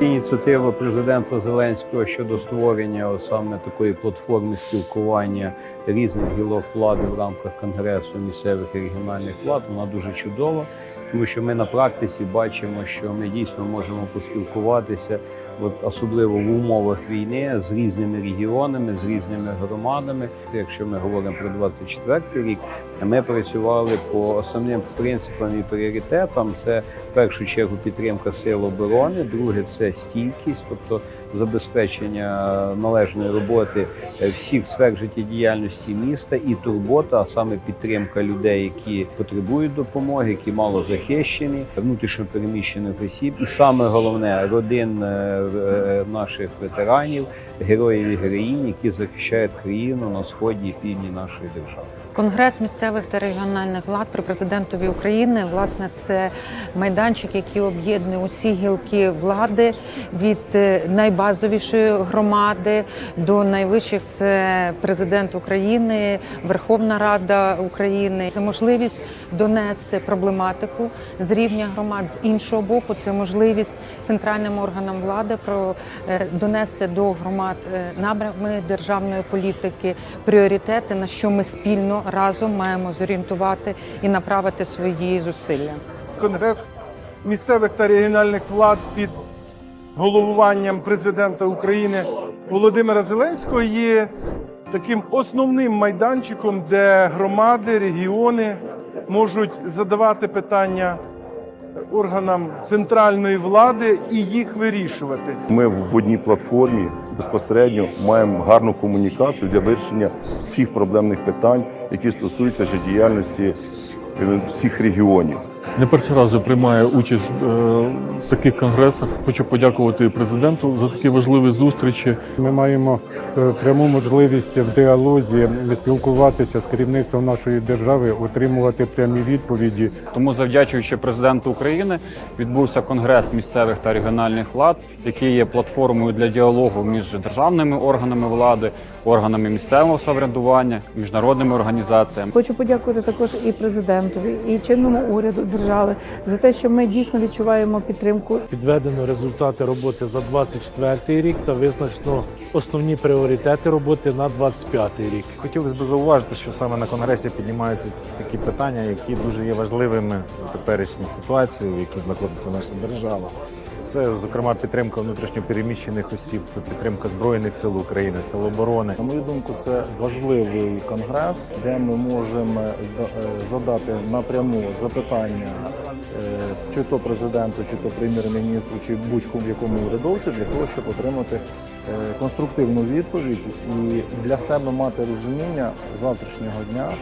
Ініціатива президента Зеленського щодо створення саме такої платформи спілкування різних гілок влади в рамках конгресу місцевих і регіональних влад. Вона дуже чудова, тому що ми на практиці бачимо, що ми дійсно можемо поспілкуватися, от особливо в умовах війни з різними регіонами, з різними громадами. Якщо ми говоримо про 24 рік, ми працювали по основним принципам і пріоритетам. Це в першу чергу підтримка сил оборони, друге це стійкість, тобто забезпечення належної роботи всіх сфер життєдіяльності міста і турбота, а саме підтримка людей, які потребують допомоги, які мало захищені, внутрішньо переміщених осіб, і саме головне родин е, наших ветеранів, героїв і героїнь, які захищають країну на сході і півдні нашої держави. Конгрес місцевих та регіональних влад при президентові України власне це майданчик, який об'єднує усі гілки влади від е, найбазовішої громади до найвищих. Це президент України, Верховна Рада України. Це можливість донести проблематику з рівня громад з іншого боку. Це можливість центральним органам влади про е, донести до громад е, напрями державної політики, пріоритети, на що ми спільно разом маємо зорієнтувати і направити свої зусилля. Конгрес місцевих та регіональних влад під головуванням президента України Володимира Зеленського є таким основним майданчиком, де громади, регіони можуть задавати питання органам центральної влади і їх вирішувати. Ми в одній платформі безпосередньо маємо гарну комунікацію для вирішення всіх проблемних питань, які стосуються життєдіяльності всіх регіонів. Не перший раз я приймаю участь е, в таких конгресах. Хочу подякувати президенту за такі важливі зустрічі. Ми маємо е, пряму можливість в діалозі спілкуватися з керівництвом нашої держави, отримувати прямі відповіді. Тому, завдячуючи президенту України, відбувся конгрес місцевих та регіональних влад, який є платформою для діалогу між державними органами влади, органами місцевого самоврядування, міжнародними організаціями. Хочу подякувати також і президентові, і чинному уряду держави за те, що ми дійсно відчуваємо підтримку Підведено результати роботи за 24 рік та визначено основні пріоритети роботи на 25 рік. Хотілося б зауважити, що саме на конгресі піднімаються такі питання, які дуже є важливими в теперішній ситуації, в якій знаходиться наша держава. Це, зокрема, підтримка внутрішньопереміщених осіб, підтримка збройних сил України, сил оборони. На мою думку, це важливий конгрес, де ми можемо е, задати напряму запитання е, чи то президенту, чи то прем'єр-міністру, чи будь-кому якому урядовцю для того, щоб отримати е, конструктивну відповідь і для себе мати розуміння завтрашнього дня,